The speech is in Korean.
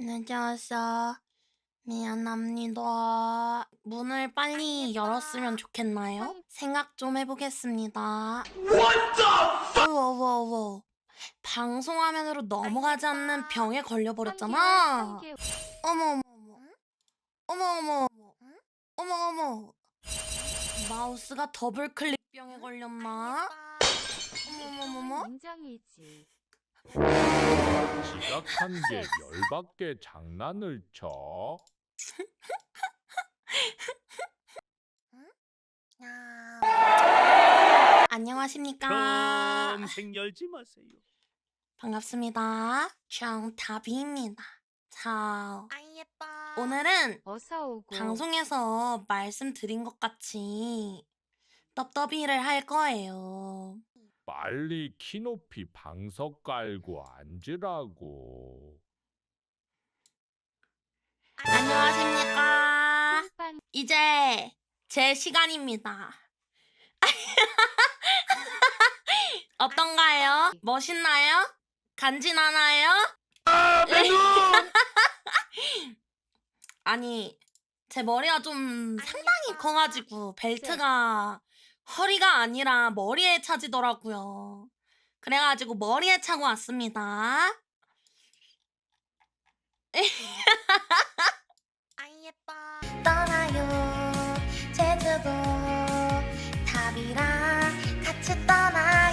늦어서 미안합니다. 문을 빨리 열었으면 좋겠나요? 생각 좀 해보겠습니다. 워워워. 방송화면으로 넘어가지 않는 병에 걸려버렸잖아. 어머 어머 어머. 어머 어머 어머. 어머 어머. 마우스가 더블 클릭 병에 걸렸나? 어머 어머 어머 어머. 인정이지. 지각한 게 열받게 장난을 쳐. 안녕하십니까. 평생 열지 마세요. 반갑습니다. 정답입니다. 자, 아이 예뻐. 오늘은 어서 오고. 방송에서 말씀드린 것 같이 떡더비를 할 거예요. 빨리 키 높이 방석 깔고 앉으라고. 안녕하십니까. 빤 이제 제 시간입니다. 어떤가요? 멋있나요? 간지나나요? 아니, 제 머리가 좀 상당히 커가지고 벨트가 허리가 아니라 머리에 차지더라고요. 그래가지고 머리에 차고 왔습니다. 아이 예뻐. 떠나요 제주도 탑이랑 같이 떠나